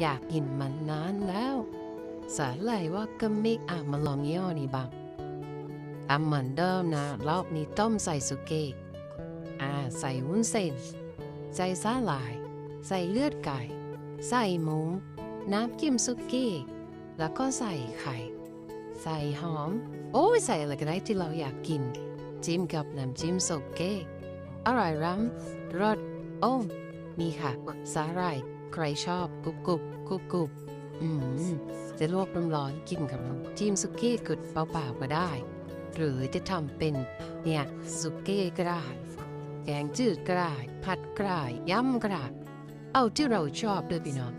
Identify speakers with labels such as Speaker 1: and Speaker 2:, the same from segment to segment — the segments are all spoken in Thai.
Speaker 1: อยากกินมันนานแล้ว สาไหลว่าก็ไมิกอะมาลองยี่ห้อนี้บ้างตามเหมือนเดิมนะรอบนี้ต้มใส่สุกี้อ่าใส่วุ้นเส้น ใส่สาหร่าย ใส่เลือดไก่ ใส่หมู น้ำจิ้มสุกี้แล้วก็ใส่ไข่ ใส่หอม โอ้ยใส่อะไรก็ได้ที่เราอยากกิน จิ้มกับน้ำจิ้มสุกี้อร่อยร้ำรสโอ้มีค่ะสาหร่าย ใครชอบกรุบกรุบกรุบกรุบอืมจะลวกน้ำร้อนกินกับน้ำจิ้มสุกี้กุดเปล่าๆก็ได้ หรือจะทำเป็นเนี่ยสุกี้ก็ได้แกงจืดก็ได้ผัดก็ได้ยำก็ได้เอาที่เราชอบด้วยพี่น้อง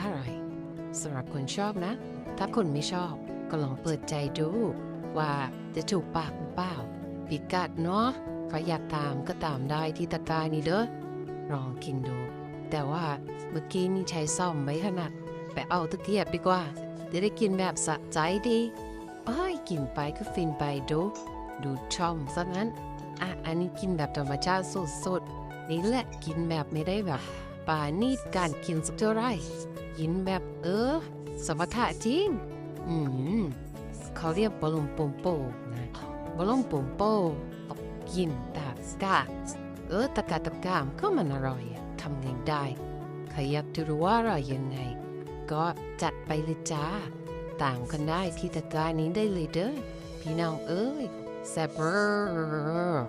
Speaker 1: อร่อยสำหรับคนชอบนะ ถ้าคนไม่ชอบก็ลองเปิดใจดู ว่าจะถูกปากหรือเปล่าพิกัดเนาะใครอยากตามก็ตามได้ที่ตะกร้านี้เด้อลองกินดู แต่ว่าเมื่อกี้นี่ใช้ซ่อมไว้ขนาดไปเอาตะเกียบดีกว่า จะได้กินแบบสะใจดีเอ้ยกินไปก็ฟินไปดู ดูช่อมซะงั้น อะ อันนี้กินแบบธรรมชาติสุดๆนี่แหละกินแบบไม่ได้แบบป่านี่การกินสักเท่าไรกินแบบเออ สมถะจริง อืมเขาเรียกบอลลมปมโปนะบอลลมปมโปกินตากกาเออตะกาตะกามก็มันอร่อยอะ ทำไงได้ ใครอยากจะรู้ว่าอร่อยยังไง ก็จัดไปเลยจ้า ตามกันได้ที่ตะกร้านี้ได้เลยเด้อพี่น้องเอ้ยแซ่บเบอร์